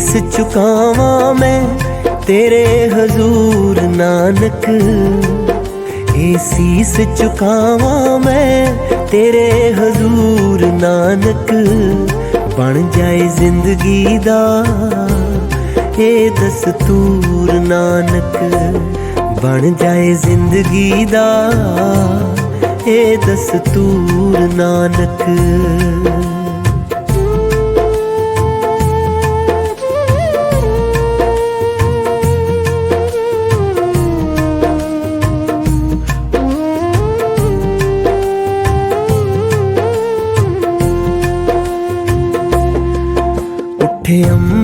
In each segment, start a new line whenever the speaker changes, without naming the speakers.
ਸੀਸ ਝੁਕਾਵਾਂ ਮੈਂ ਤੇਰੇ ਹਜ਼ੂਰ ਨਾਨਕ। ਇਹ ਸੀਸ ਝੁਕਾਵਾਂ ਮੈਂ ਤੇਰੇ ਹਜ਼ੂਰ ਨਾਨਕ। ਬਣ ਜਾਏ ਜ਼ਿੰਦਗੀ ਦਾ ਇਹ ਦਸਤੂਰ ਨਾਨਕ। ਬਣ ਜਾਏ ਜ਼ਿੰਦਗੀ ਦਾ ਇਹ ਦਸਤੂਰ ਨਾਨਕ।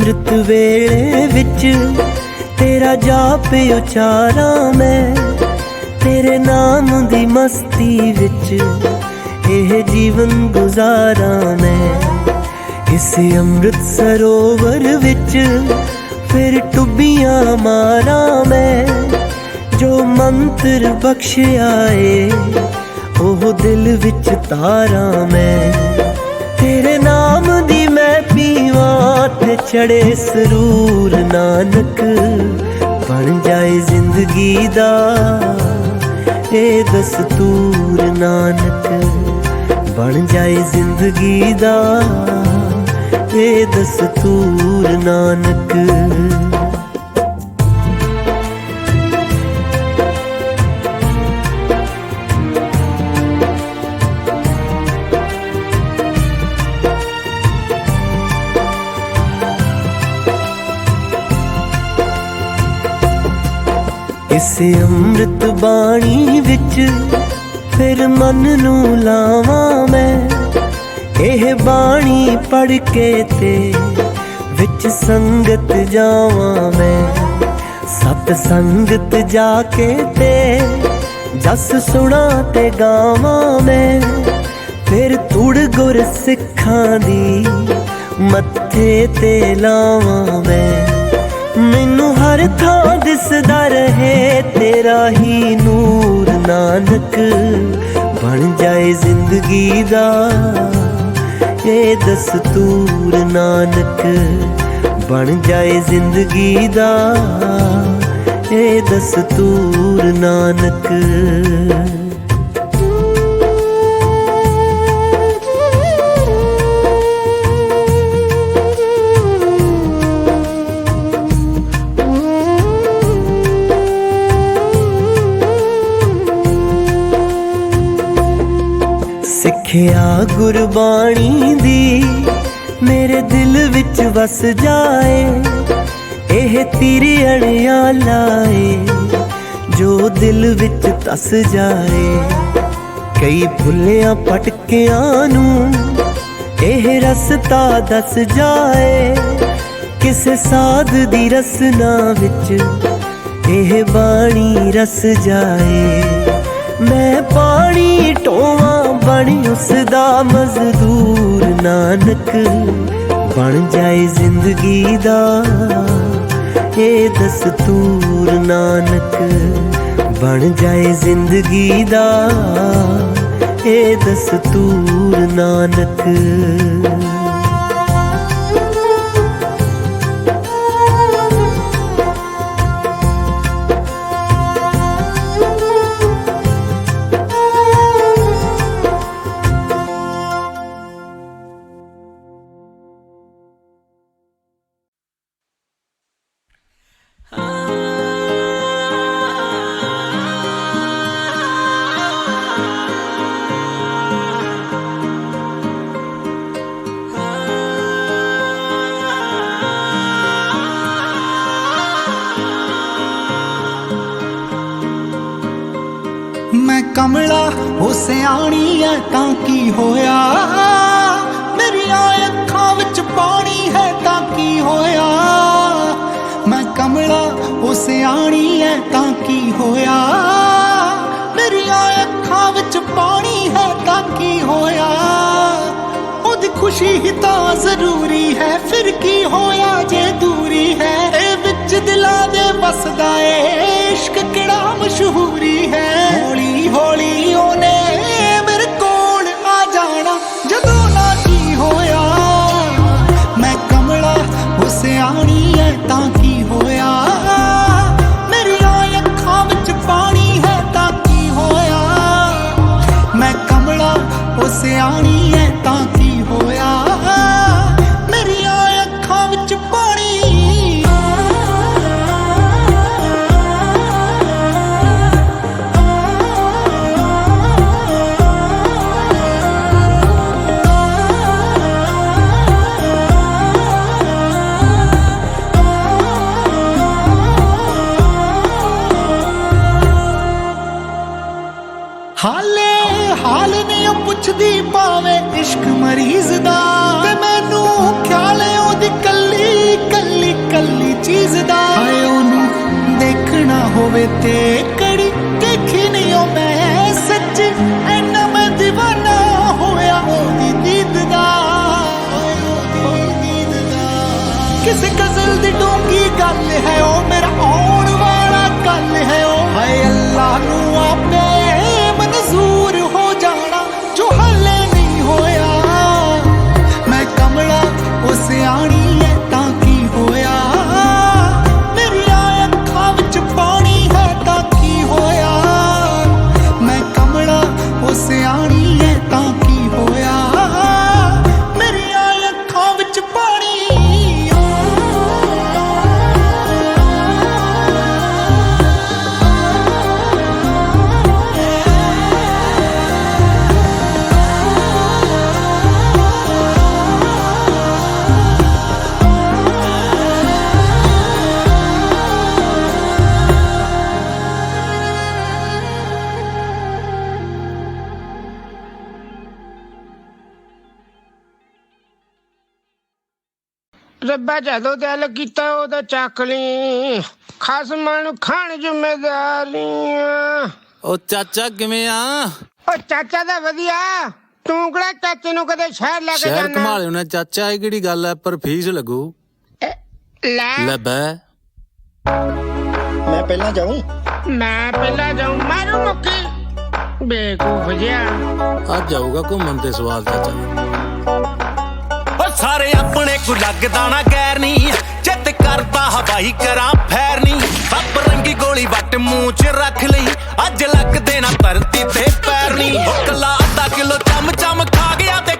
ਅੰਮ੍ਰਿਤ ਵੇਲੇ ਵਿੱਚ ਤੇਰਾ ਜਾਪ ਉਚਾਰਾਂ ਮੈਂ ਤੇਰੇ ਨਾਮ ਦੀ ਮਸਤੀ ਵਿੱਚ ਇਹ ਜੀਵਨ ਗੁਜ਼ਾਰਾਂ ਮੈਂ। ਇਸ ਅੰਮ੍ਰਿਤ ਸਰੋਵਰ ਵਿੱਚ ਫਿਰ ਟੁੱਬੀਆਂ ਮਾਰਾਂ ਮੈਂ, ਜੋ ਮੰਤਰ ਬਖਸ਼ਿਆ ਏ, ਉਹ ਦਿਲ ਵਿੱਚ ਤਾਰਾਂ ਮੈਂ। ਚੜੇ ਸਰੂਰ ਨਾਨਕ, ਬਣ ਜਾਏ ਜ਼ਿੰਦਗੀ ਦਾ ਇਹ ਦਸਤੂਰ ਨਾਨਕ, ਬਣ ਜਾਏ ਜ਼ਿੰਦਗੀ ਦਾ ਇਹ ਦਸਤੂਰ ਨਾਨਕ। ਇਸ ਅੰਮ੍ਰਿਤ ਬਾਣੀ ਵਿੱਚ ਫਿਰ ਮਨ ਨੂੰ ਲਾਵਾਂ ਮੈਂ। ਇਹ ਬਾਣੀ ਪੜ ਕੇ ਤੇ ਵਿੱਚ ਸੰਗਤ ਜਾਵਾਂ ਮੈਂ। ਸਤ ਸੰਗਤ ਜਾ ਕੇ ਤੇ ਜਸ ਸੁਣਾ ਤੇ ਗਾਵਾਂ ਮੈਂ। ਫਿਰ ਤੁੜ ਗੁਰ ਸਿੱਖਾਂ ਦੀ ਮੱਥੇ ਤੇ ਲਾਵਾਂ ਮੈਂ। ਹਰ ਥਾਂ ਦਿਸਦਾ ਰਹੇ ਤੇਰਾ ਹੀ ਨੂਰ ਨਾਨਕ ਬਣ ਜਾਏ ਜ਼ਿੰਦਗੀ ਦਾ। ਇਹ ਦਸਤੂਰ ਨਾਨਕ ਬਣ ਜਾਏ ਜ਼ਿੰਦਗੀ ਦਾ। ਇਹ ਦਸਤੂਰ ਨਾਨਕ ਸਿੱਖਿਆ ਗੁਰਬਾਣੀ ਦੀ, ਮੇਰੇ ਦਿਲ ਵਿੱਚ ਵਸ ਜਾਏ। ਇਹ ਤੇਰੀ ਅਣਿਆ ਲਾਏ, ਜੋ ਦਿਲ ਵਿੱਚ ਤਸ ਜਾਏ। ਕਈ ਭੁੱਲਿਆਂ ਪਟਕਿਆਂ ਨੂੰ ਇਹ ਰਸਤਾ ਦੱਸ ਜਾਏ। ਕਿਸੇ ਸਾਧ ਦੀ ਰਸਨਾ ਵਿੱਚ ਇਹ ਬਾਣੀ ਰਸ ਜਾਏ। ਮੈਂ ਪਾਣੀ ਢੋਵਾਂ ਬਣ ਉਸ ਦਾ ਮਜ਼ਦੂਰ ਨਾਨਕ। ਬਣ ਜਾਏ ਜ਼ਿੰਦਗੀ ਦਾ ਇਹ ਦਸਤੂਰ ਨਾਨਕ। ਬਣ ਜਾਏ ਜ਼ਿੰਦਗੀ ਦਾ ਇਹ ਦਸਤੂਰ ਨਾਨਕ।
ਕੀ ਹੋਇਆ? ਉਹਦੀ ਖੁਸ਼ੀ ਹੀ ਤਾਂ ਜ਼ਰੂਰੀ ਹੈ, ਫਿਰ ਕੀ ਹੋਇਆ ਜੇ ਦੂਰੀ ਹੈ? ਇਹ ਵਿੱਚ ਦਿਲਾਂ ਦੇ ਵਸਦਾ ਏ।
ਰੱਬਾ ਜਦੋਂ ਦਿਲ ਕੀਤਾ ਉਦੋਂ ਚੱਕ ਲਈ ਖਸਮਾਂ ਨੂੰ ਖਾਣ ਜ਼ਿੰਮੇਦਾਰੀਆਂ।
ਉਹ ਚਾਚਾ ਕਿਵੇਂ ਆ?
ਓ ਚਾਚਾ ਦਾ ਵਧੀਆ। ਤੂੰ ਕਿਹੜਾ ਚਾਚੇ ਨੂੰ ਕਦੇ ਸ਼ਹਿਰ ਲੈ ਕੇ
ਸ਼ਹਿਰ
ਜਾਣਾ
ਘੁਮਾ ਲਿਓ ਨਾ ਚਾਚਾ ਇਹ ਕਿਹੜੀ ਗੱਲ ਐ ਪਰ ਫੀਸ ਲੱਗੂ।
ਲੈ।
ਲੈ ਬੈ।
ਮੈਂ ਪਹਿਲਾਂ ਜਾਊਂ?
ਮੈਂ ਪਹਿਲਾਂ ਜਾਉਂ ਮਾਰੂ ਮੁੱਕੀ। ਬੇਕੂਫ ਜਿਹਾ।
ਆ ਜਾਊਗਾ ਘੁੰਮਣ ਤੇ ਸਵਾਲ ਚਾਚਾ
ਸਾਰੇ ਆਪਣੇ ਕੋ ਲੱਗਦਾ ਨਾ ਗੈਰ ਨਹੀਂ ਚਿੱਤ ਕਰਦਾ ਹਵਾਈ ਕਰਾਂ, ਫੈਰ ਨਹੀਂ ਸੱਪ ਰੰਗੀ ਗੋਲੀ ਵੱਟ ਮੂੰਹ 'ਚ ਰੱਖ ਲਈ। ਅੱਜ ਲੱਗਦੇ ਨਾ ਧਰਤੀ ਤੇ ਪੈਰ ਨਹੀਂ ਓ ਅੱਧਾ ਕਿਲੋ ਚਮ ਚਮ ਖਾ ਗਿਆ ਤੇ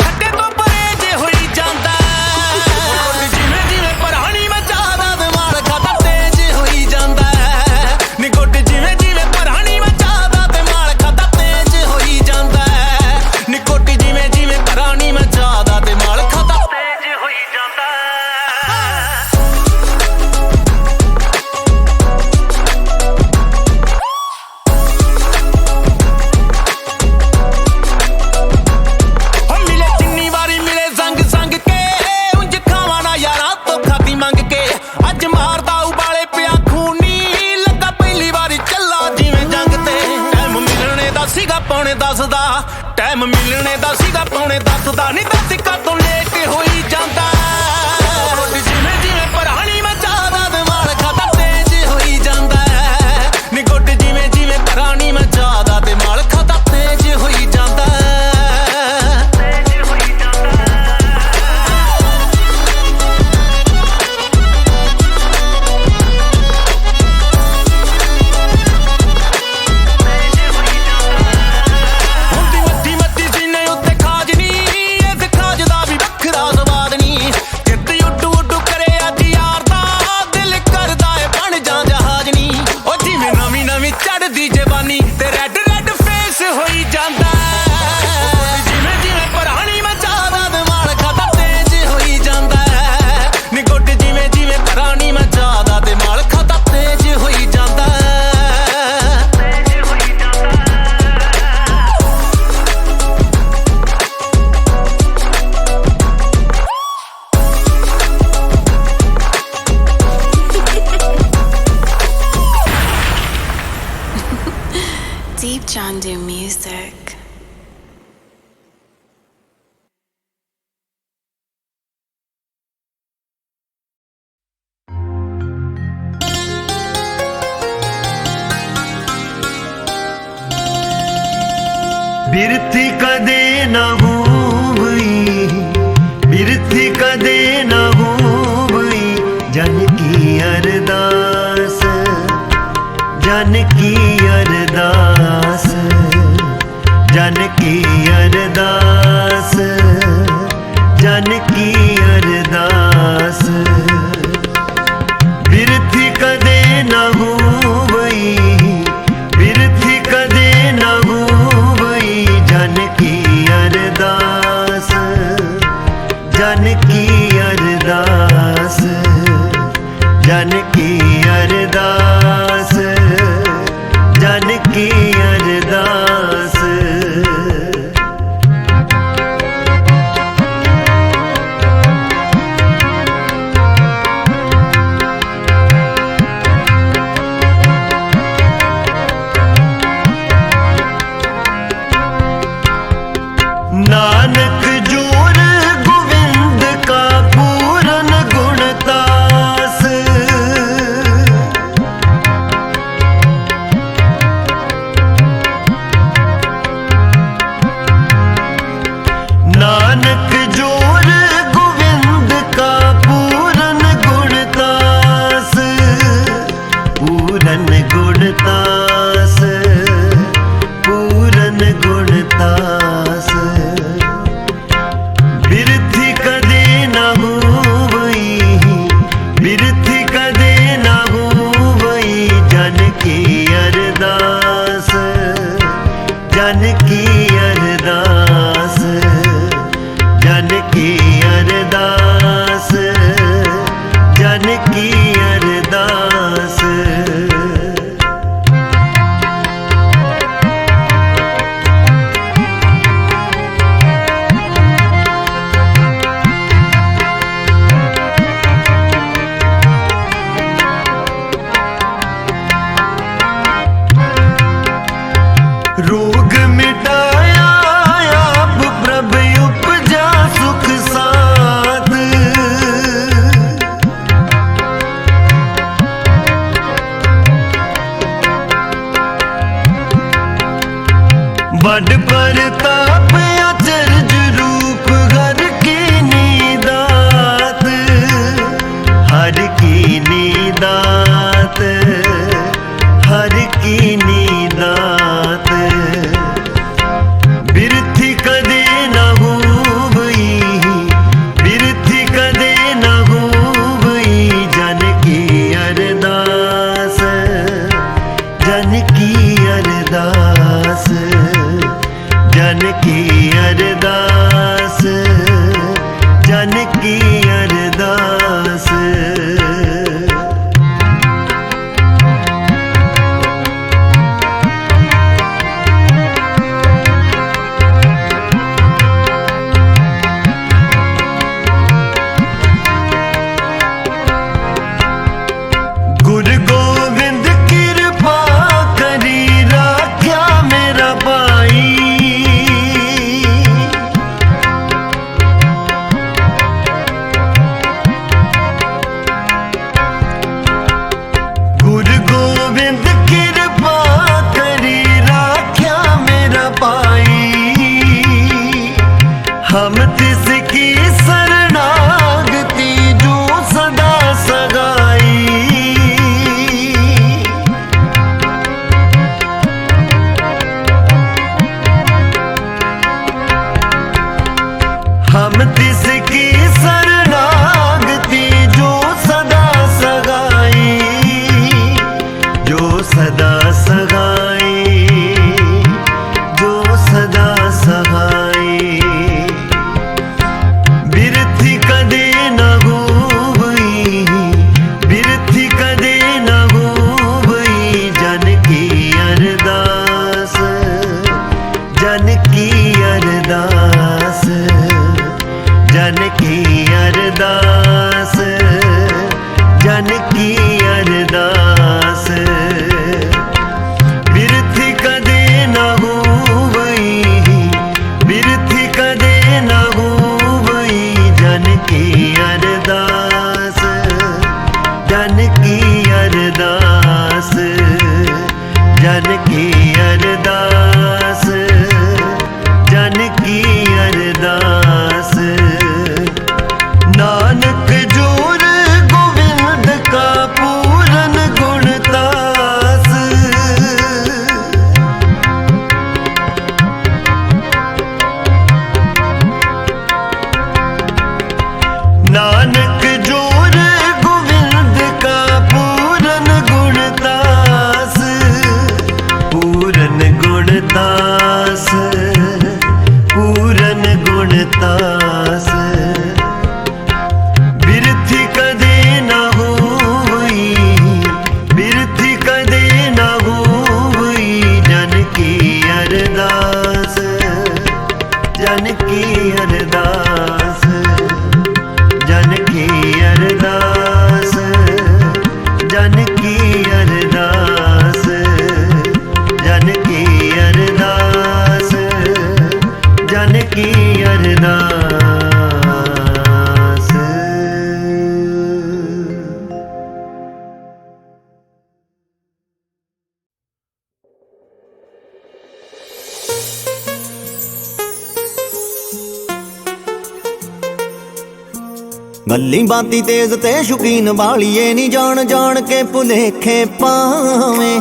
ਗੱਲੀ ਬਾਤੀ ਤੇਜ਼ ਤੇ ਸ਼ੁਕੀਨ ਵਾਲੀਏ ਨਹੀਂ ਜਾਣ ਜਾਣ ਕੇ ਭੁਲੇਖੇ ਪਾਵੇਂ।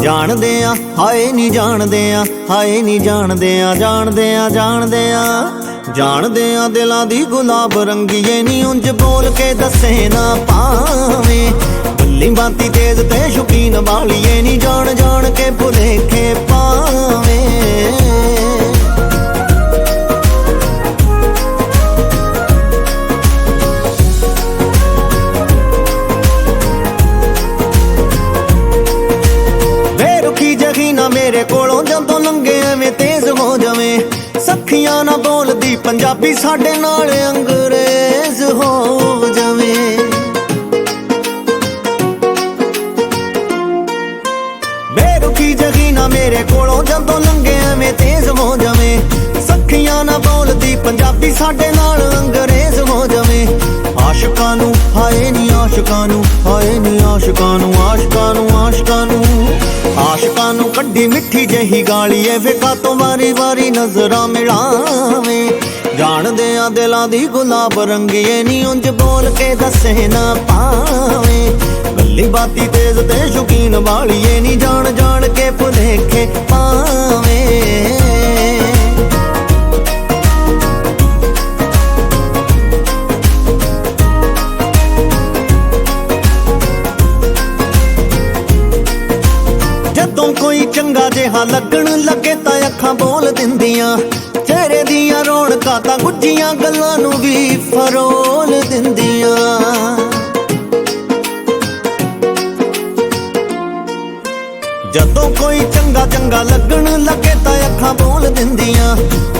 ਜਾਣਦੇ ਆ ਹਾਏ ਨਹੀਂ ਜਾਣਦੇ ਆ ਹਾਏ ਨਹੀਂ ਜਾਣਦੇ ਆ ਜਾਣਦੇ ਆ ਜਾਣਦੇ ਆ ਜਾਣਦੇ ਆ ਦਿਲਾਂ ਦੀ ਗੁਲਾਬ ਰੰਗੀਏ ਨਹੀਂ ਉਂਝ ਬੋਲ ਕੇ ਦੱਸੇ ਨਾ ਪਾਵੇਂ। ਗੱਲੀ ਬਾਤੀ ਤੇਜ਼ ਤੇ ਸ਼ੁਕੀਨ ਵਾਲੀਏ ਨਹੀਂ ਜਾਣ ਜਾਣ ਕੇ ਭੁਲੇਖੇ ਪਾਵੇਂ। ਜਗੀ ਮੇਰੇ ਕੋਲੋਂ ਜਦੋਂ ਲੰਘੇ ਐਵੇਂ ਤੇਜ਼ ਹੋ ਜਾਵੇਂ। ਸੱਖੀਆਂ ਨਾ ਬੋਲਦੀ ਪੰਜਾਬੀ ਸਾਡੇ ਨਾਲ ਅੰਗਰੇਜ਼ ਹੋ ਜਾਵੇਂ। ਵੇ ਰੁਖੀ ਜਗੀ ਨਾ ਮੇਰੇ ਕੋਲੋਂ ਜਦੋਂ ਲੰਘੇ ਐਵੇਂ ਤੇਜ਼ ਹੋ ਜਾਵੇਂ। ਸੱਖੀਆਂ ਨਾ ਬੋਲਦੀ ਪੰਜਾਬੀ ਸਾਡੇ ਨਾਲ ਅੰਗਰੇਜ਼ ਹੋ ਜਾਵੇਂ। ਆਸ਼ਿਕਾਂ ਨੂੰ, ਹਾਏ ਨੀ ਆਸ਼ਿਕਾਂ ਨੂੰ, ਹਾਏ ਨੀ ਆਸ਼ਿਕਾਂ ਨੂੰ। ਮਿੱਠੀ ਜਹੀ ਗਾਲੀ ਏ ਵੇਖਾ ਤੋਂ ਵਾਰੀ ਵਾਰੀ ਨਜ਼ਰਾਂ ਮਿਲਾਵੇਂ? ਜਾਣਦੇ ਆ ਦਿਲਾਂ ਦੀ ਗੁਲਾਬ ਰੰਗੀਏ ਨੀ ਉਂਝ ਬੋਲ ਕੇ ਦੱਸੇ ਨਾ ਪਾਵੇਂ ਬੱਲੀ ਬਾਤੀ ਤੇਜ਼ ਤੇ ਸ਼ੁਕੀਨ ਵਾਲੀਏ ਨੀ ਜਾਣ ਜਾਣ ਕੇ ਭੁਲੇਖੇ ਪਾਵੇਂ। ਕੋਈ ਜਿਹਾ ਲੱਗਣ ਲੱਗੇ ਤਾਂ ਅੱਖਾਂ ਬੋਲ ਦਿੰਦੀਆਂ। ਚਿਹਰੇ ਦੀਆਂ ਰੌਣਕਾਂ ਤਾਂ ਗੁੱਜੀਆਂ ਗੱਲਾਂ ਨੂੰ ਵੀ ਫਰੋਲ ਦਿੰਦੀਆਂ। ਜਦੋਂ ਕੋਈ ਚੰਗਾ ਚੰਗਾ ਲੱਗਣ ਲੱਗੇ ਤਾਂ ਅੱਖਾਂ ਬੋਲ ਦਿੰਦੀਆਂ।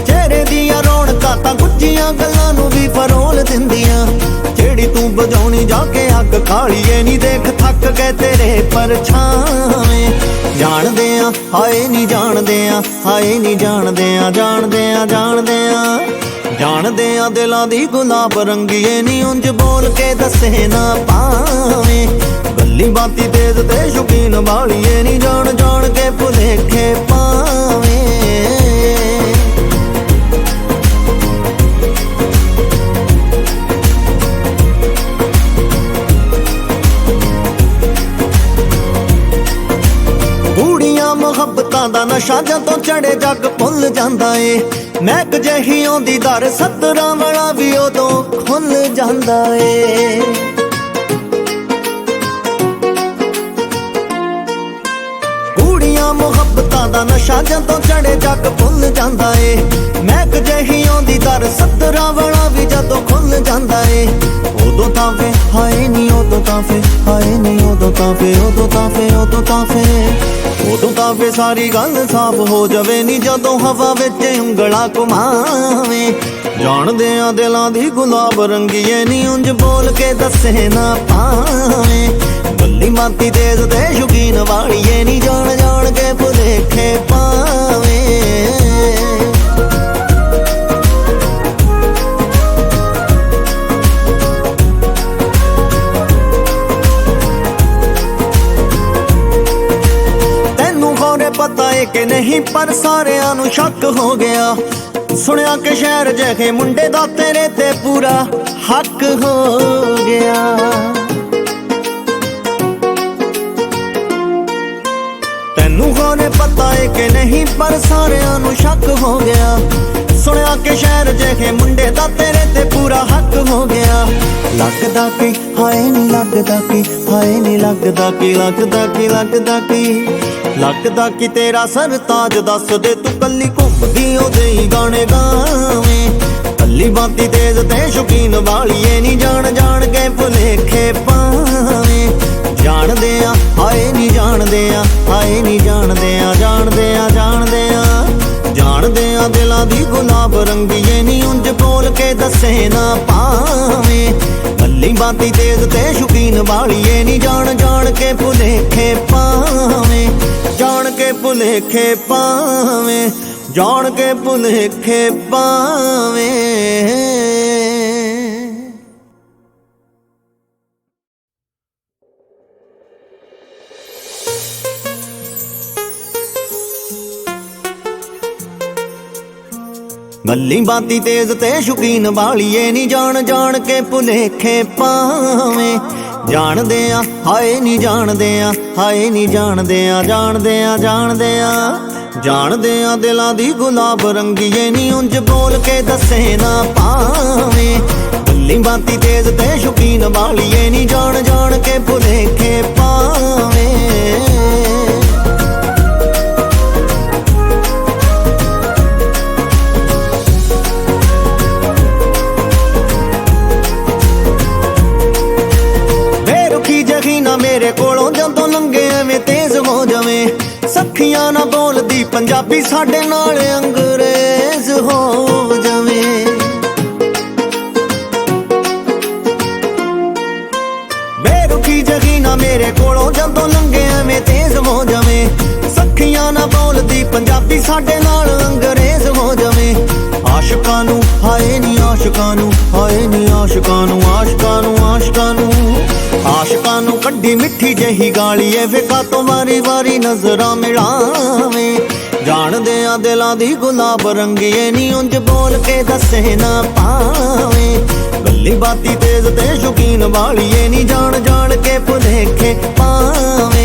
ਚਿਹਰੇ ਦੀਆਂ ਰੌਣਕਾਂ ਤਾਂ ਗੁੱਜੀਆਂ ਗੱਲਾਂ ਨੂੰ ਵੀ ਫਰੋਲ ਦਿੰਦੀਆਂ। ਜਿਹੜੀ ਤੂੰ ਬਜਾਉਣੀ ਜਾ ਕੇ ਅੱਗ ਖਾਲੀਏ ਨਹੀਂ ਦੇਖ ਥੱਕ ਗਏ ਤੇਰੇ ਪਰਛਾਵੇਂ। ਆ ਹਾਏ ਨਹੀਂ ਜਾਣਦੇ ਆ ਹਾਏ ਨਹੀਂ ਜਾਣਦੇ ਆ ਜਾਣਦੇ ਆ ਜਾਣਦੇ ਆ ਜਾਣਦੇ ਆ ਦਿਲਾਂ ਦੀ ਗੁਲਾਬ ਰੰਗੀਏ ਨਹੀਂ ਉਂਝ ਬੋਲ ਕੇ ਦੱਸੇ ਨਾ ਪਾਵੇਂ ਗੱਲੀ ਬਾਤੀ ਤੇਜ਼ ਤੇ ਸ਼ੁਕੀਨ ਵਾਲੀਏ ਨਹੀਂ ਜਾਣ ਨਸ਼ਾ ਜਦੋਂ ਚੜੇ ਜੱਗ ਭੁੱਲ ਜਾਂਦਾ ਏ। ਮਹਿਕ ਜਹੀ ਆਉਂਦੀ ਦਰ ਸੱਤਰਾਂ ਵਾਲਾ ਵੀ ਉਦੋਂ ਖੁੱਲ ਜਾਂਦਾ ਏ। ਕੂੜੀਆਂ ਮੁਹੱਬਤਾਂ ਦਾ ਨਸ਼ਾ ਜਦੋਂ ਚੜੇ ਜੱਗ ਭੁੱਲ ਜਾਂਦਾ ਏ। ਮਹਿਕ ਜਹੀ ਆਉਂਦੀ ਦਰ ਸੱਤਰਾਂ ਵਾਲਾ ਵੀ ਜਦੋਂ ਖੁੱਲ ਜਾਂਦਾ ਏ। ਉਦੋਂ ਤਾਂ ਫੇ ਹਾਏ ਨਹੀਂ ਉਦੋਂ ਤਾਂ ਫੇ ਹਾਏ ਨਹੀਂ ਉਦੋਂ ਤਾਂ ਫੇ ਉਦੋਂ ਤਾਂ ਫੇ ਉਦੋਂ ਤਾਂ ਫੇ ਉਦੋਂ ਤਾਂ ਫੇ ਸਾਰੀ ਗੱਲ ਸਾਫ਼ ਹੋ ਜਾਵੇ ਨਹੀਂ ਜਦੋਂ ਹਵਾ ਵਿੱਚ ਉਂਗਲਾ ਘੁਮਾਵੇਂ। ਜਾਣਦੇ ਆ ਦਿਲਾਂ ਦੀ ਗੁਲਾਬ ਰੰਗੀਏ ਨਹੀਂ ਉਂਝ ਬੋਲ ਕੇ ਦੱਸੇ ਨਾ ਪਾਵੇਂ ਗੱਲੀ ਮਾਤੀ ਤੇਜ਼ ਤੇ ਸ਼ੁਕੀਨ ਵਾਲੀਏ ਨਹੀਂ ਜਾਣ ਜਾਣ ਕੇ ਭੁਲੇਖੇ ਪਾਵੇਂ। ਕਿ ਨਹੀਂ, ਪਰ ਸਾਰਿਆਂ ਨੂੰ ਸ਼ੱਕ ਹੋ ਗਿਆ। ਸੁਣਿਆ ਕਿ ਸ਼ਹਿਰ ਜਿਹੇ ਮੁੰਡੇ ਦਾ ਤੇਰੇ ਤੇ ਪੂਰਾ ਹੱਕ ਹੋ ਗਿਆ। ਤੈਨੂੰ ਹੋਣੇ ਪਤਾ ਏ ਕਿ ਨਹੀਂ, ਪਰ ਸਾਰਿਆਂ ਨੂੰ ਸ਼ੱਕ ਹੋ ਗਿਆ। ਸੁਣਿਆ ਕਿ ਸ਼ਹਿਰ ਜਿਹੇ ਮੁੰਡੇ ਦਾ ਤੇਰੇ ਤੇ ਹੱਕ ਹੋ ਗਿਆ। ਲੱਗਦਾ ਕਿ, ਹਾਏ ਨਹੀਂ ਲੱਗਦਾ ਕਿ, ਹਾਏ ਨਹੀਂ ਲੱਗਦਾ ਕਿ ਲੱਗਦਾ ਕਿ ਲੱਗਦਾ ਕਿ। ਲੱਗਦਾ ਕਿ ਤੇਰਾ ਸਰਤਾਜ ਦੱਸ ਦੇ, ਤੂੰ ਕੱਲੀ ਘੁੰਮਦੀ ਉਹਦੇ ਹੀ ਗਾਣੇ ਗਾਵੇਂ। ਕੱਲੀ ਬਾਤੀ ਤੇਜ਼ ਤੇ ਸ਼ੌਕੀਨ ਵਾਲੀਏ ਨਹੀਂ ਜਾਣ ਜਾਣ ਕੇ ਭੁਲੇਖੇ ਪਾਵੇਂ। ਜਾਣਦੇ ਆ, ਹਾਏ ਨਹੀਂ ਜਾਣਦੇ ਆ, ਹਾਏ ਨਹੀਂ ਜਾਣਦੇ ਆ ਜਾਣਦੇ ਆ ਜਾਣਦੇ ਆ ਜਾਣਦੇ ਦਿਲਾਂ ਦੀ ਗੁਲਾਬ ਰੰਗੀਏ ਨਹੀਂ ਉਂਝ ਬੋਲ ਕੇ ਦੱਸੇ ਨਾ ਪਾਵੇਂ ਗੱਲੀ ਬਾਤੀ ਤੇਜ਼ ਤੇ ਸ਼ੌਕੀਨ ਵਾਲੀਏ ਨਹੀਂ ਜਾਣ ਜਾਣ ਕੇ ਭੁਲੇਖੇ ਪਾਵੇਂ ਜਾਣ ਕੇ ਭੁਲੇਖੇ ਪਾਵੇਂ ਜਾਣ ਕੇ ਭੁਲੇਖੇ ਪਾਵੇਂ ਗੱਲੀ ਬਾਤੀ ਤੇਜ਼ ਤੇ ਸ਼ੌਕੀਨ ਵਾਲੀਏ ਨਹੀਂ ਜਾਣ ਜਾਣ ਕੇ ਭੁਲੇਖੇ ਪਾਵੇਂ। ਜਾਣਦੇ ਆ, ਹਾਏ ਨਹੀਂ ਜਾਣਦੇ ਆ, ਹਾਏ ਨਹੀਂ ਜਾਣਦੇ ਆ ਜਾਣਦੇ ਆ ਜਾਣਦੇ ਆ। ਜਾਣਦੇ ਆ ਦਿਲਾਂ ਦੀ ਗੁਲਾਬ ਰੰਗੀਏ ਨਹੀਂ ਉਂਝ ਬੋਲ ਕੇ ਦੱਸੇ ਨਾ ਪਾਵੇਂ। ਗੱਲੀ ਬਾਤੀ ਤੇਜ਼ ਤੇ ਸ਼ੌਕੀਨ ਵਾਲੀਏ ਨਹੀਂ ਜਾਣ ਜਾਣ ਕੇ ਭੁਲੇਖੇ ਪਾਵੇਂ। ਲੰਘੇ ਹੋ ਜਾਵੇਂ। ਸੱਖੀਆਂ ਨਾ ਬੋਲਦੀ ਪੰਜਾਬੀ ਸਾਡੇ ਨਾਲ ਅੰਗਰੇਜ਼ ਹੋ ਜਾਵੇ। ਬੇਰੁਖੀ ਜਗੀ ਨਾ ਮੇਰੇ ਕੋਲੋਂ, ਜਦੋਂ ਲੰਘੇ ਐਵੇਂ ਤੇਜ਼ ਹੋ ਜਾਵੇਂ। ਸੱਖੀਆਂ ਨਾ ਬੋਲਦੀ ਪੰਜਾਬੀ ਸਾਡੇ ਨਾਲ ਅੰਗਰੇਜ਼ ਹੋ ਜਾਵੇ। ਆਸ਼ਿਕਾਂ ਨੂੰ, ਹਾਏ ਨੀ ਆਸ਼ਿਕਾਂ ਨੂੰ, ਹਾਏ ਨੀ ਆਸ਼ਿਕਾਂ ਨੂੰ ਆਸ਼ਿਕਾਂ ਨੂੰ ਆਸ਼ਿਕਾਂ ਨੂੰ ਆਸ਼ਿਕਾਂ ਨੂੰ ਕੱਢੀ ਮਿੱਠੀ ਜਹੀ ਗਾਲੀ ਏ ਵੇਖਾ ਤੋਂ ਵਾਰੀ ਵਾਰੀ ਨਜ਼ਰਾਂ ਮਿਲਾਵੇਂ। ਜਾਣਦੇ ਆ ਦਿਲਾਂ ਦੀ ਗੁਲਾਬ ਰੰਗੀਏ ਨੀ ਉਂਝ ਬੋਲ ਕੇ ਦੱਸੇ ਨਾ ਪਾਵੇਂ ਗੱਲੀ ਬਾਤੀ ਤੇਜ਼ ਤੇ ਸ਼ੌਕੀਨ ਵਾਲੀਏ ਨੀ ਜਾਣ ਜਾਣ ਕੇ ਭੁਲੇਖੇ ਪਾਵੇਂ।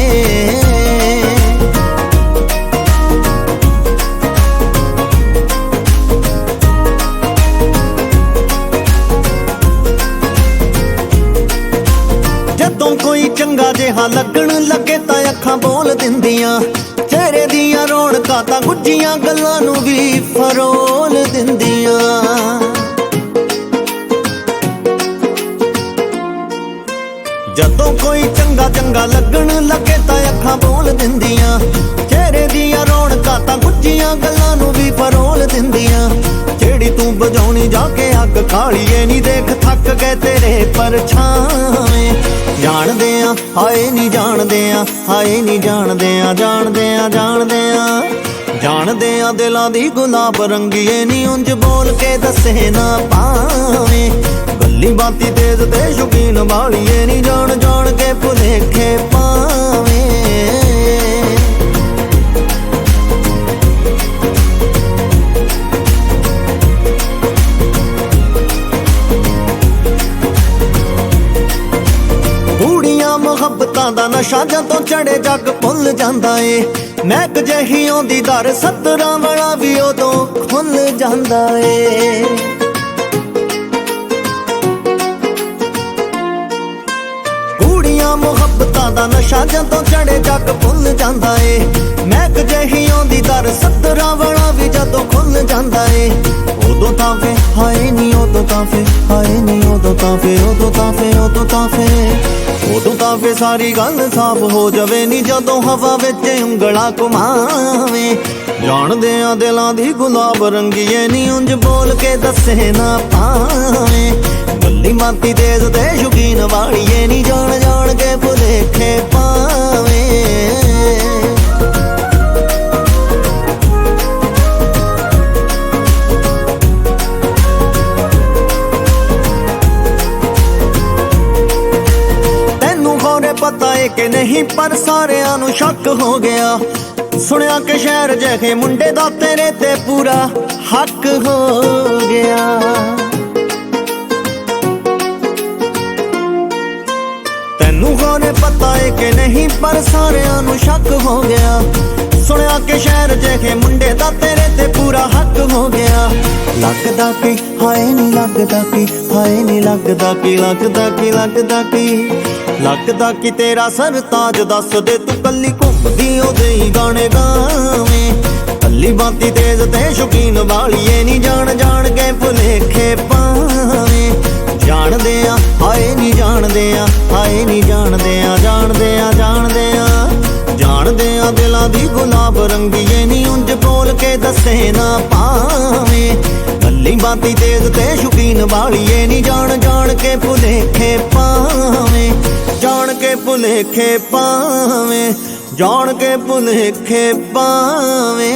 ਚੰਗਾ ਜਿਹਾ ਲੱਗਣ ਲੱਗੇ ਤਾਂ ਅੱਖਾਂ ਬੋਲ ਦਿੰਦੀਆਂ। ਚਿਹਰੇ ਦੀਆਂ ਰੌਣਕਾਂ ਤਾਂ ਗੁੱਜੀਆਂ ਗੱਲਾਂ ਨੂੰ ਵੀ ਫਰੋਲ ਦਿੰਦੀਆਂ। ਜਦੋਂ ਕੋਈ ਚੰਗਾ ਚੰਗਾ ਲੱਗਣ ਲੱਗੇ ਤਾਂ ਅੱਖਾਂ ਬੋਲ ਦਿੰਦੀਆਂ। ਚਿਹਰੇ ਦੀਆਂ ਰੌਣਕਾਂ ਤਾਂ ਗੁੱਜੀਆਂ ਗੱਲਾਂ ਨੂੰ ਵੀ ਫਰੋਲ ਦਿੰਦੀਆਂ। ਤੂੰ ਬਜਾਉਣੀ ਜਾ ਕੇ ਅੱਗ ਕਾਲੀਏ ਨਹੀਂ ਦੇਖ ਥੱਕ ਗਏ ਤੇਰੇ ਪਰਛਾਵੇਂ। ਜਾਣਦੇ ਆ, ਹਾਏ ਨਹੀਂ ਜਾਣਦੇ ਆ, ਹਾਏ ਨਹੀਂ ਜਾਣਦੇ ਆ ਜਾਣਦੇ ਆ ਜਾਣਦੇ ਆ। ਜਾਣਦੇ ਆ ਦਿਲਾਂ ਦੀ ਗੁਲਾਬ ਰੰਗੀਏ ਨਹੀਂ ਉਂਝ ਬੋਲ ਕੇ ਦੱਸੇ ਨਾ ਪਾਵੇਂ ਗੱਲੀ ਬਾਤੀ ਤੇਜ਼ ਤੇ ਸ਼ੌਕੀਨ ਵਾਲੀਏ ਨਹੀਂ ਜਾਣ ਜਾਣ ਕੇ ਭੁਲੇਖੇ ਨਸ਼ਾ ਜਦੋਂ ਚੜੇ ਜੱਗ ਭੁੱਲ ਜਾਂਦਾ ਏ। ਮਹਿਕ ਜਹੀ ਆਉਂਦੀ ਦਰ ਸੱਤਰਾਂ ਵਾਲਾ ਵੀ ਉਦੋਂ ਖੁੱਲ ਜਾਂਦਾ ਏ। ਕੁੜੀਆਂ ਮੁਹੱਬਤਾਂ ਦਾ ਨਸ਼ਾ ਜਦੋਂ ਚੜੇ ਜੱਗ ਭੁੱਲ ਜਾਂਦਾ ਏ। ਮਹਿਕ ਜਹੀ ਆਉਂਦੀ ਦਰ ਸੱਤਰਾਂ ਵਾਲਾ ਵੀ ਜਦੋਂ ਖੁੱਲ ਜਾਂਦਾ ਏ। ਉਦੋਂ ਤਾਂ ਫੇ ਹਾਏ ਨਹੀਂ ਉਦੋਂ ਤਾਂ ਫੇ ਹਾਏ ਨਹੀਂ ਉਦੋਂ ਤਾਂ ਫੇ ਉਦੋਂ ਤਾਂ ਫੇ ਉਦੋਂ ਤਾਂ ਫੇ ਉਦੋਂ ਤਾਂ ਫੇ ਸਾਰੀ ਗੱਲ ਸਾਫ਼ ਹੋ ਜਾਵੇ ਨਹੀਂ ਜਦੋਂ ਹਵਾ ਵਿੱਚ ਉਂਗਲਾਂ ਘੁਮਾਵੇਂ। ਜਾਣਦੇ ਆ ਦਿਲਾਂ ਦੀ ਗੁਲਾਬ ਰੰਗੀਏ ਨਹੀਂ ਉਂਝ ਬੋਲ ਕੇ ਦੱਸੇ ਨਾ ਪਾਵੇਂ ਗੱਲੀ ਮਾਤੀ ਤੇਜ਼ ਤੇ ਸ਼ੌਕੀਨ ਵਾਲੀਏ ਨਹੀਂ ਜਾਣ ਜਾਣ ਕੇ ਭੁਲੇਖੇ ਪਾਵੇਂ। ਕਿ ਨਹੀਂ, ਪਰ ਸਾਰਿਆਂ ਨੂੰ ਸ਼ੱਕ ਹੋ ਗਿਆ। ਸੁਣਿਆ ਕਿ ਸ਼ਹਿਰ ਜਿਹੇ ਮੁੰਡੇ ਦਾ ਤੇਰੇ ਤੇ ਪੂਰਾ ਹੱਕ ਹੋ ਗਿਆ। ਤੈਨੂੰ ਖੋਰੇ ਪਤਾ ਏ ਕਿ ਨਹੀਂ, ਪਰ ਸਾਰਿਆਂ ਨੂੰ ਸ਼ੱਕ ਹੋ ਗਿਆ। ਸੁਣਿਆ ਕਿ ਸ਼ਹਿਰ ਜਿਹੇ ਮੁੰਡੇ ਦਾ ਤੇਰੇ ਤੇ ਪੂਰਾ ਹੱਕ ਹੋ ਗਿਆ। ਲੱਗਦਾ ਕਿ ਹਾਏ ਨਹੀਂ ਲੱਗਦਾ ਕਿ ਹਾਏ ਨਹੀਂ ਲੱਗਦਾ ਕਿ ਲੱਗਦਾ ਕਿ ਲੱਗਦਾ ਕਿ ਲੱਗਦਾ ਕਿ ਤੇਰਾ ਸਰਤਾਜ ਦੱਸ ਦੇ, ਤੂੰ ਕੱਲੀ ਘੁੰਮਦੀ ਉਹਦੇ ਹੀ ਗਾਣੇ ਗਾਵੇਂ। ਕੱਲੀ ਬਾਤੀ ਤੇਜ਼ ਤੇ ਸ਼ੌਕੀਨ ਵਾਲੀਏ ਨਹੀਂ ਜਾਣ ਜਾਣ ਕੇ ਭੁਲੇਖੇ ਪਾਵੇਂ। ਜਾਣਦੇ ਆ, ਹਾਏ ਨਹੀਂ ਜਾਣਦੇ ਆ, ਹਾਏ ਨਹੀਂ ਜਾਣਦੇ ਆ। ਜਾਣਦੇ ਦਿਲਾਂ ਦੀ ਗੁਲਾਬ ਰੰਗੀਏ ਨਹੀਂ ਉਂਝ ਬੋਲ ਕੇ ਦੱਸੇ ਨਾ ਪਾਵੇਂ ਕੱਲੀ ਬਾਤੀ ਤੇਜ਼ ਤੇ ਸ਼ੌਕੀਨ ਵਾਲੀਏ ਨਹੀਂ ਜਾਣ ਜਾਣ ਕੇ ਭੁਲੇਖੇ ਪਾਵੇਂ ਜਾਣ ਕੇ ਭੁਲੇਖੇ ਪਾਵੇਂ ਜਾਣ ਕੇ ਭੁਲੇਖੇ ਪਾਵੇਂ